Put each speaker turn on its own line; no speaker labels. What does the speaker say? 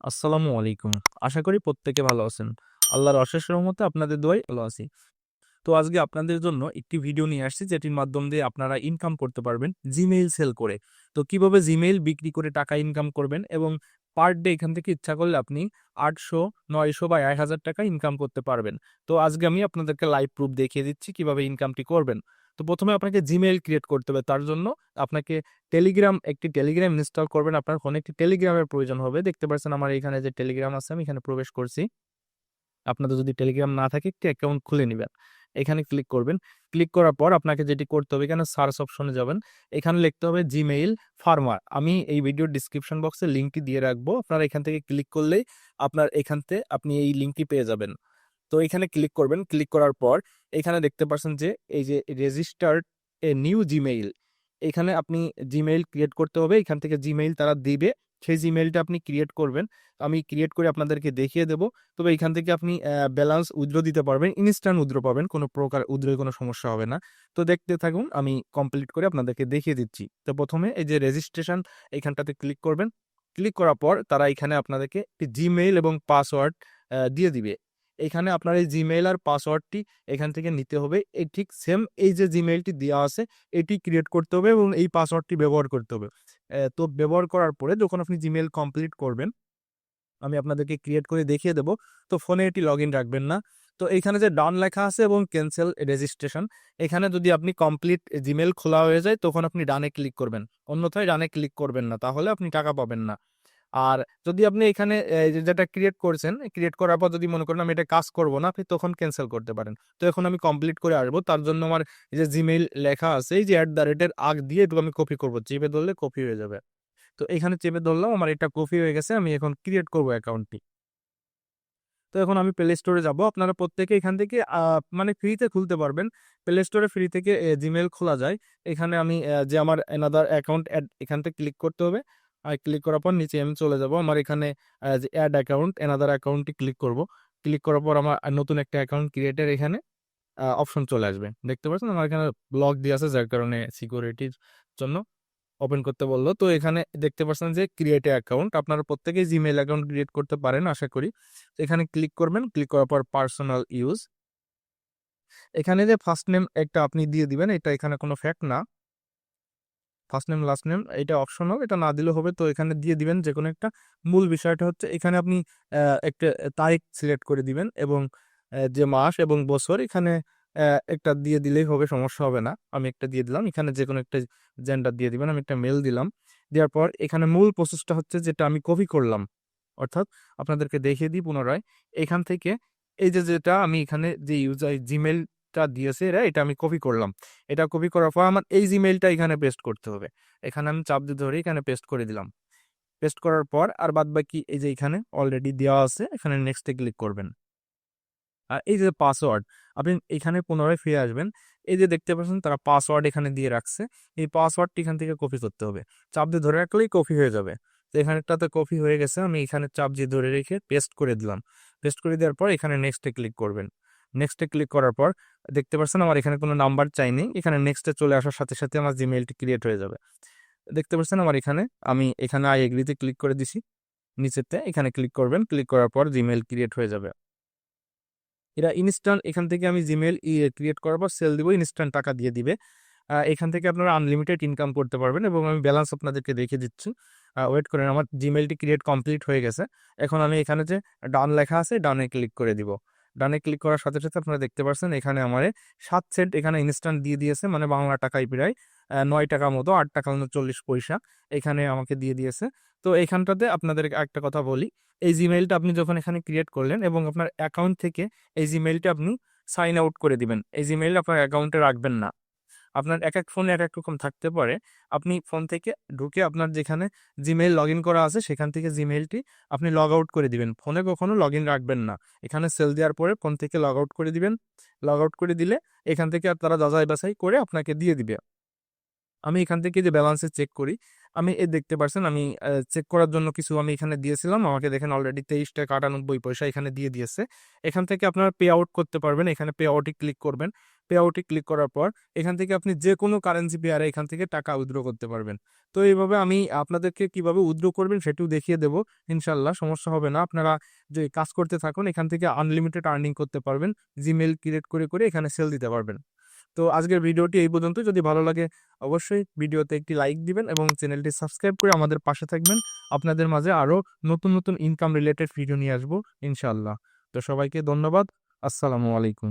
আসসালামু আলাইকুম। আশা করি প্রত্যেকে ভালো আছেন। আল্লাহর অশেষ রহমতে আপনাদের দোয়ায় ভালো আছি। তো আজকে আপনাদের জন্য একটি ভিডিও নিয়ে আসছি, যেটির মাধ্যম দিয়ে আপনারা ইনকাম করতে পারবেন জিমেইল সেল করে। তো কীভাবে জিমেইল বিক্রি করে টাকা ইনকাম করবেন এবং পার ডে এখান থেকে ইচ্ছা করলে আপনি আটশো, নয়শো বা 1000 টাকা ইনকাম করতে পারবেন। তো আজকে আমি আপনাদেরকে লাইভ প্রুফ দেখিয়ে দিচ্ছি কীভাবে ইনকামটি করবেন। তো প্রথমে আপনাকে Gmail ক্রিয়েট করতে হবে। তার জন্য আপনাকে টেলিগ্রাম একটি টেলিগ্রাম ইনস্টল করবেন। আপনার ফোনে একটি টেলিগ্রামের প্রয়োজন হবে। দেখতে পাচ্ছেন আমার এখানে যে টেলিগ্রাম আছে, আমি এখানে প্রবেশ করছি। আপনাদের যদি টেলিগ্রাম না থাকে, একটি অ্যাকাউন্ট খুলে নিবেন। এখানে ক্লিক করবেন। ক্লিক করার পর আপনাকে যেটি করতে হবে, এখানে সার্চ অপশনে যাবেন। এখানে লিখতে হবে জিমেইল ফার্মার। আমি এই ভিডিওর ডিসক্রিপশন বক্সে লিঙ্কটি দিয়ে রাখব। আপনারা এখান থেকে ক্লিক করলেই আপনার এখানতে আপনি এই লিঙ্কটি পেয়ে যাবেন। তো এখানে ক্লিক করবেন। ক্লিক করার পর এখানে দেখতে পাচ্ছেন যে, এই যে রেজিস্টার্ড এ নিউ জিমেইল এখানে আপনি জিমেইল ক্রিয়েট করতে হবে। এখান থেকে জিমেইল তারা দিবে। সেই জিমেইলটা আপনি ক্রিয়েট করবেন। আমি ক্রিয়েট করে আপনাদেরকে দেখিয়ে দেব। তবে এখান থেকে আপনি ব্যালেন্স উইথড্র দিতে পারবেন। ইনস্ট্যান্ট উইথড্র পাবেন। কোনো প্রকার উইথড্রয়ে কোনো সমস্যা হবে না। তো দেখতে থাকুন। আমি কমপ্লিট করে আপনাদেরকে দেখিয়ে দিচ্ছি। তো প্রথমে এই যে রেজিস্ট্রেশন এইখানটাতে ক্লিক করবেন। ক্লিক করার পর তারা এখানে আপনাদেরকে একটি জিমেইল এবং পাসওয়ার্ড দিয়ে দিবে। এখানে আপনার এই Gmail আর পাসওয়ার্ডটি এখান থেকে নিতে হবে। এই ঠিক সেম এই যে Gmailটি দেওয়া আছে, এটি ক্রিয়েট করতে হবে এবং এই পাসওয়ার্ডটি ব্যবহার করতে হবে। তো ব্যবহার করার পরে যখন আপনি Gmail কমপ্লিট করবেন, আমি আপনাদেরকে ক্রিয়েট করে দেখিয়ে দেব। তো ফোনে এটি লগইন রাখবেন না। তো এইখানে যে ডান লেখা আছে এবং ক্যান্সেল রেজিস্ট্রেশন এখানে যদি আপনি কমপ্লিট Gmail খোলা হয়ে যায়, তখন আপনি ডানে ক্লিক করবেন। অন্যথায় ডানে ক্লিক করবেন না। তাহলে আপনি টাকা পাবেন না। আর যদি আপনি এখানে যেটা ক্রিয়েট করছেন, ক্রিয়েট করার পর যদি মনে করেন আমি এটা কাজ করব না, আপনি তখন ক্যান্সেল করতে পারেন। তো এখন আমি কমপ্লিট করে আসব। তার জন্য আমার এই যে জিমেইল লেখা আছে এই যে অ্যাট দ্য রেটের আগ দিয়ে এটুকু আমি কপি করব। চেপে ধরলে কপি হয়ে যাবে। তো এখানে চেপে ধরলাম আমার এটা কপি হয়ে গেছে। আমি এখন ক্রিয়েট করব অ্যাকাউন্টটি। তো এখন আমি প্লে স্টোরে যাব। আপনারা প্রত্যেকে এখান থেকে মানে ফ্রিতে খুলতে পারবেন। প্লে স্টোরে ফ্রি থেকে Gmail খোলা যায়। এখানে আমি যে আমার অ্যানাদার অ্যাকাউন্ট এড এখান থেকে ক্লিক করতে হবে। আর ক্লিক করার পর নিচে আমি চলে যাব। আমার এখানে যে অ্যাড অ্যাকাউন্ট অ্যানাদার অ্যাকাউন্টে ক্লিক করব। ক্লিক করার পর আমার নতুন একটা অ্যাকাউন্ট ক্রিয়েটের এখানে অপশন চলে আসবে। দেখতে পাচ্ছেন আমার এখানে ব্লক দিয়ে আছে, যার কারণে সিকিউরিটির জন্য ওপেন করতে বলল তো এখানে দেখতে পাচ্ছেন যে ক্রিয়েট অ্যাকাউন্ট আপনারা প্রত্যেকেই জিমেল অ্যাকাউন্ট ক্রিয়েট করতে পারেন, আশা করি। তো এখানে ক্লিক করবেন। ক্লিক করার পর পার্সোনাল ইউজ এখানে যে ফার্স্ট নেম একটা আপনি দিয়ে দিবেন। এটা এখানে কোনো ফ্যাক্ট না। ফার্স্ট নেম, লাস্ট নেম এটা অপশনাল। এটা না দিলেও হবে। তো এখানে দিয়ে দিবেন যে কোনো একটা। মূল বিষয়টা হচ্ছে এখানে আপনি একটা তারিখ সিলেক্ট করে দিবেন এবং যে মাস এবং বছর এখানে একটা দিয়ে দিলেই হবে সমস্যা হবে না। আমি একটা দিয়ে দিলাম। এখানে যে কোনো একটা জেন্ডার দিয়ে দিবেন। আমি একটা মেল দিলাম। দেওয়ার পর এখানে মূল প্রসেসটা হচ্ছে যেটা আমি কপি করলাম। অর্থাৎ আপনাদেরকে দেখিয়ে দিই পুনরায়। এখান থেকে এই যে যেটা আমি এখানে যে ইউজার Gmailটা দিয়েছে এরা এটা আমি কপি করলাম। এটা কপি করার পর আমার এই Gmailটা এখানে পেস্ট করতে হবে। এখানে আমি চাপ দিয়ে ধরে এখানে পেস্ট করে দিলাম। পেস্ট করার পর আর বাদবাকি এই যে এখানে অলরেডি দেওয়া আছে, এখানে নেক্সটে ক্লিক করবেন। আর এই যে পাসওয়ার্ড আপনি এখানে পুনরায় ফিরে আসবেন। এই যে দেখতে পাচ্ছেন তারা পাসওয়ার্ড এখানে দিয়ে রাখছে। এই পাসওয়ার্ডটি এখান থেকে কপি করতে হবে। চাপ দিয়ে ধরে রাখলেই কপি হয়ে যাবে। তো এখানেরটাতে কপি হয়ে গেছে। আমি এখানে চাপ দিয়ে ধরে রেখে পেস্ট করে দিলাম। পেস্ট করে দেওয়ার পর এখানে নেক্সটে ক্লিক করবেন। নেক্সট ক্লিক করার পর দেখতে পাচ্ছেন আমার এখানে কোনো নাম্বার চাইনি। এখানে নেক্সটে চলে আসার সাথে, সাথে আমার Gmailটি ক্রিয়েট হয়ে যাবে। দেখতে পাচ্ছেন আমার এখানে আমি এখানে আই এগ্রিতে ক্লিক করে দিছি। নিচেতে এখানে ক্লিক করবেন। ক্লিক করার পর Gmail ক্রিয়েট হয়ে যাবে। এরা ইনস্ট্যান্ট এখান থেকে আমি ই ক্রিয়েট করার পর সেল দিব। ইনস্ট্যান্ট টাকা দিয়ে দিবে। এখান থেকে আপনারা আনলিমিটেড ইনকাম করতে পারবেন এবং আমি ব্যালেন্স আপনাদেরকে দেখিয়ে দিচ্ছি। ওয়েট করেন আমার Gmailটি ক্রিয়েট কমপ্লিট হয়ে গেছে। এখন আমি এখানে যে ডান লেখা আছে ডানে ক্লিক করে দিব। ডানে ক্লিক করার সাথে, সাথে আপনারা দেখতে পাচ্ছেন এখানে আমার সাত সেন্ট এখানে ইনস্ট্যান্ট দিয়ে দিয়েছে। মানে বাংলা টাকায় প্রায় নয় ৯ টাকা মতো আট টাকা ৩৯ পয়সা এখানে আমাকে দিয়ে দিয়েছে। তো এখানটাতে আপনাদের একটা কথা বলি। এই জিমেইলটা আপনি যখন এখানে ক্রিয়েট করলেন এবং আপনার অ্যাকাউন্ট থেকে এই জিমেইলটা আপনি সাইন আউট করে দিবেন। এই জিমেইল আপনার অ্যাকাউন্টে রাখবেন না। আপনার একেক ফোনে এক এক রকম থাকতে পারে। আপনি ফোন থেকে ঢুকে আপনার যেখানে Gmail লগইন করা আছে, সেখান থেকে Gmailটি আপনি লগ আউট করে দিবেন। ফোনে কখনো লগইন রাখবেন না। এখানে সেল দেওয়ার পরে ফোন থেকে লগ আউট করে দিবেন। লগ আউট করে দিলে এখান থেকে আর তারা যাচাই বাছাই করে আপনাকে দিয়ে দিবে। আমি এখান থেকে যে ব্যালেন্সে চেক করি। আমি এ দেখতে পারছেন আমি চেক করার জন্য কিছু আমি এখানে দিয়েছিলাম। আমাকে দেখেন অলরেডি ৳২৩.৯৮ এখানে দিয়ে দিয়েছে। এখান থেকে আপনারা পে আউট করতে পারবেন। এখানে পে আউট এ ক্লিক করবেন। পে আউটে ক্লিক করার পর, এখান থেকে আপনি যে কোনো কারেন্সি পেয়ারে এখান থেকে টাকা উইথড্র করতে পারবেন। তো এইভাবে আমি আপনাদেরকে কীভাবে উইথড্র করবেন সেটিও দেখিয়ে দেবো। ইনশাল্লাহ সমস্যা হবে না। আপনারা যে কাজ করতে থাকুন, এখান থেকে আনলিমিটেড আর্নিং করতে পারবেন। জিমেল ক্রিয়েট করে করে এখানে সেল দিতে পারবেন। তো আজকের ভিডিওটি এই পর্যন্ত। যদি ভালো লাগে, অবশ্যই ভিডিওতে একটি লাইক দিবেন এবং চ্যানেলটি সাবস্ক্রাইব করে আমাদের পাশে থাকবেন। আপনাদের মাঝে আরও নতুন নতুন ইনকাম রিলেটেড ভিডিও নিয়ে আসব ইনশাল্লাহ তো সবাইকে ধন্যবাদ। আসসালামু আলাইকুম।